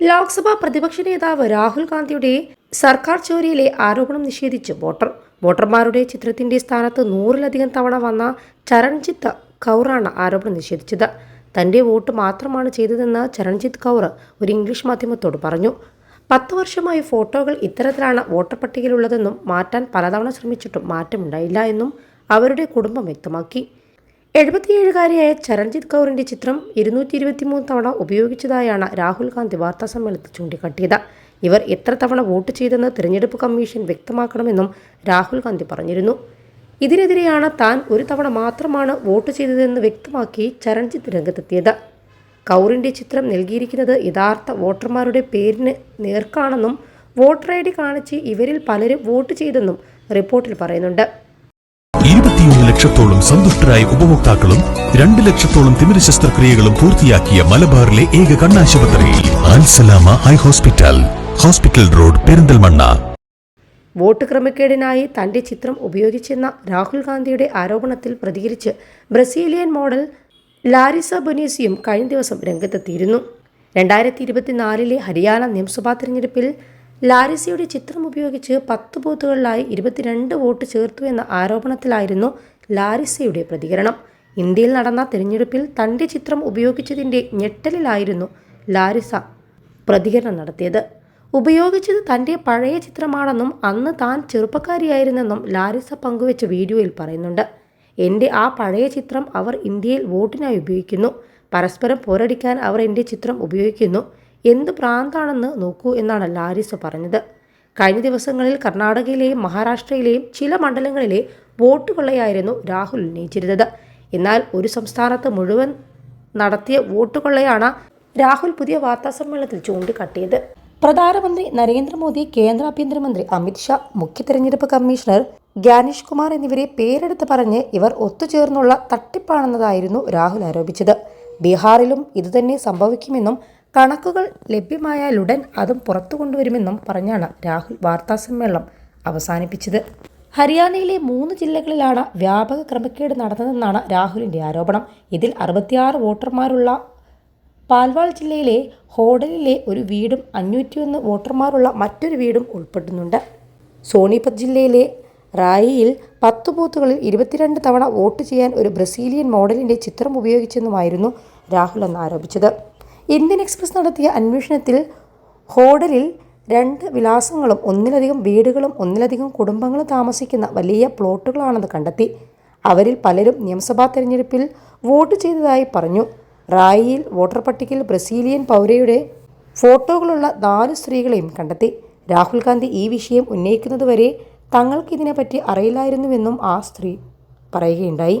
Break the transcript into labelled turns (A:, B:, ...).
A: ലോക്സഭാ പ്രതിപക്ഷ നേതാവ് രാഹുൽ ഗാന്ധിയുടെ സർക്കാർ ചോരിയിലെ ആരോപണം നിഷേധിച്ച് വോട്ടർ. വോട്ടർമാരുടെ ചിത്രത്തിന്റെ സ്ഥാനത്ത് നൂറിലധികം തവണ വന്ന ചരൺജിത്ത് കൗറാണ് ആരോപണം നിഷേധിച്ചത്. തന്റെ വോട്ട് മാത്രമാണ് ചെയ്തതെന്ന് ചരൺജിത്ത് കൗർ ഒരു ഇംഗ്ലീഷ് മാധ്യമത്തോട് പറഞ്ഞു. പത്ത് വർഷമായി ഫോട്ടോകൾ ഇത്തരത്തിലാണ് വോട്ടർ പട്ടികയിലുള്ളതെന്നും മാറ്റാൻ പലതവണ ശ്രമിച്ചിട്ടും മാറ്റമുണ്ടായില്ല എന്നും അവരുടെ കുടുംബം വ്യക്തമാക്കി. എഴുപത്തിയേഴുകാരിയായ ചരൺജിത് കൗറിന്റെ ചിത്രം ഇരുന്നൂറ്റി ഇരുപത്തിമൂന്ന് തവണ ഉപയോഗിച്ചതായാണ് രാഹുൽ ഗാന്ധി വാർത്താ സമ്മേളനത്തിൽ ചൂണ്ടിക്കാട്ടിയത്. ഇവർ എത്ര തവണ വോട്ട് ചെയ്തെന്ന് തിരഞ്ഞെടുപ്പ് കമ്മീഷൻ വ്യക്തമാക്കണമെന്നും രാഹുൽ ഗാന്ധി പറഞ്ഞിരുന്നു. ഇതിനെതിരെയാണ് താൻ ഒരു തവണ മാത്രമാണ് വോട്ട് ചെയ്തതെന്ന് വ്യക്തമാക്കി ചരൺജിത്ത് രംഗത്തെത്തിയത്. കൗറിന്റെ ചിത്രം നൽകിയിരിക്കുന്നത് യഥാർത്ഥ വോട്ടർമാരുടെ പേരിന് നേർക്കാണെന്നും വോട്ടർ ഐ ഡി കാണിച്ച് ഇവരിൽ പലരും വോട്ട് ചെയ്തെന്നും റിപ്പോർട്ടിൽ പറയുന്നുണ്ട്.
B: ഇരുപത്തിയൊന്ന് ലക്ഷത്തോളം സന്തുഷ്ടരായ ഉപഭോക്താക്കളും രണ്ട് ലക്ഷത്തോളം തിമിര ശസ്ത്രക്രിയകളും പൂർത്തിയാക്കിയ മലബാറിലെ ഏക കണ്ണാശുപത്രി. Alsalama high hospital. Hospital road Perinthalmanna.
A: Vote ക്രമക്കേടിനായി തന്റെ ചിത്രം ഉപയോഗിച്ചെന്ന രാഹുൽ ഗാന്ധിയുടെ ആരോപണത്തിൽ പ്രതികരിച്ച് ബ്രസീലിയൻ മോഡൽ ലാരിസ ബൊനീസിയും കഴിഞ്ഞ ദിവസം രംഗത്തെത്തിയിരുന്നു. രണ്ടായിരത്തി ഇരുപത്തിനാലിലെ ഹരിയാന നിയമസഭാ തെരഞ്ഞെടുപ്പിൽ ലാരിസയുടെ ചിത്രം ഉപയോഗിച്ച് പത്ത് ബൂത്തുകളിലായി ഇരുപത്തിരണ്ട് വോട്ട് ചേർത്തു എന്ന ആരോപണത്തിലായിരുന്നു ലാരിസയുടെ പ്രതികരണം. ഇന്ത്യയിൽ നടന്ന തിരഞ്ഞെടുപ്പിൽ തന്റെ ചിത്രം ഉപയോഗിച്ചതിന്റെ ഞെട്ടലിലായിരുന്നു ലാരിസ പ്രതികരണം നടത്തിയത്. ഉപയോഗിച്ചത് തന്റെ പഴയ ചിത്രമാണെന്നും അന്ന് താൻ ചെറുപ്പക്കാരിയായിരുന്നെന്നും ലാരിസ പങ്കുവെച്ച വീഡിയോയിൽ പറയുന്നുണ്ട്. എന്റെ ആ പഴയ ചിത്രം അവർ ഇന്ത്യയിൽ വോട്ടിനായി ഉപയോഗിക്കുന്നു. പരസ്പരം പോരടിക്കാൻ അവർ എന്റെ ചിത്രം ഉപയോഗിക്കുന്നു. എന്ത് പ്രാന്താണെന്ന് നോക്കൂ എന്നാണ് ലാരിസ പറഞ്ഞത്. കഴിഞ്ഞ ദിവസങ്ങളിൽ കർണാടകയിലെയും മഹാരാഷ്ട്രയിലെയും ചില മണ്ഡലങ്ങളിലെ വോട്ട് കൊള്ളയായിരുന്നു രാഹുൽ ഉന്നയിച്ചിരുന്നത് എന്നാൽ ഒരു സംസ്ഥാനത്ത് മുഴുവൻ നടത്തിയ വോട്ട് കൊള്ളയാണ് രാഹുൽ പുതിയ വാർത്താസമ്മേളനത്തിൽ ചൂണ്ടിക്കാട്ടിയത്. പ്രധാനമന്ത്രി നരേന്ദ്രമോദി കേന്ദ്ര ആഭ്യന്തരമന്ത്രി അമിത്ഷാ മുഖ്യ തെരഞ്ഞെടുപ്പ് കമ്മീഷണർ ഗ്യാനേഷ് കുമാർ എന്നിവരെ പേരെടുത്ത് പറഞ്ഞ് ഇവർ ഒത്തുചേർന്നുള്ള തട്ടിപ്പാണെന്നതായിരുന്നു രാഹുൽ ആരോപിച്ചത്. ബീഹാറിലും ഇതുതന്നെ സംഭവിക്കുമെന്നും കണക്കുകൾ ലഭ്യമായാലുടൻ അതും പുറത്തു കൊണ്ടുവരുമെന്നും പറഞ്ഞാണ് രാഹുൽ വാർത്താസമ്മേളനം അവസാനിപ്പിച്ചത്. ഹരിയാനയിലെ മൂന്ന് ജില്ലകളിലാണ് വ്യാപക ക്രമക്കേട് നടന്നതെന്നാണ് രാഹുലിന്റെ ആരോപണം. ഇതിൽ അറുപത്തിയാറ് വോട്ടർമാരുള്ള പാൽവാൾ ജില്ലയിലെ ഹോഡലിലെ ഒരു വീടും അഞ്ഞൂറ്റിയൊന്ന് വോട്ടർമാരുള്ള മറ്റൊരു വീടും ഉൾപ്പെടുന്നുണ്ട്. സോണിപത് ജില്ലയിലെ റായിയിൽ പത്ത് ബൂത്തുകളിൽ ഇരുപത്തിരണ്ട് തവണ വോട്ട് ചെയ്യാൻ ഒരു ബ്രസീലിയൻ മോഡലിന്റെ ചിത്രം ഉപയോഗിച്ചെന്നുമായിരുന്നു രാഹുൽ എന്ന് ആരോപിച്ചത്. ഇന്ത്യൻ എക്സ്പ്രസ് നടത്തിയ അന്വേഷണത്തിൽ ഹോട്ടലിൽ രണ്ട് വിലാസങ്ങളും ഒന്നിലധികം വീടുകളും ഒന്നിലധികം കുടുംബങ്ങളും താമസിക്കുന്ന വലിയ പ്ലോട്ടുകളാണെന്ന് കണ്ടെത്തി. അവരിൽ പലരും നിയമസഭാ തെരഞ്ഞെടുപ്പിൽ വോട്ട് ചെയ്തതായി പറഞ്ഞു. റായിയിൽ വോട്ടർ പട്ടികയിൽ ബ്രസീലിയൻ പൗരയുടെ ഫോട്ടോകളുള്ള നാല് സ്ത്രീകളെയും കണ്ടെത്തി. രാഹുൽ ഗാന്ധി ഈ വിഷയം ഉന്നയിക്കുന്നതുവരെ തങ്ങൾക്ക് ഇതിനെപ്പറ്റി അറിയില്ലായിരുന്നുവെന്നും ആ സ്ത്രീ പറയുകയുണ്ടായി.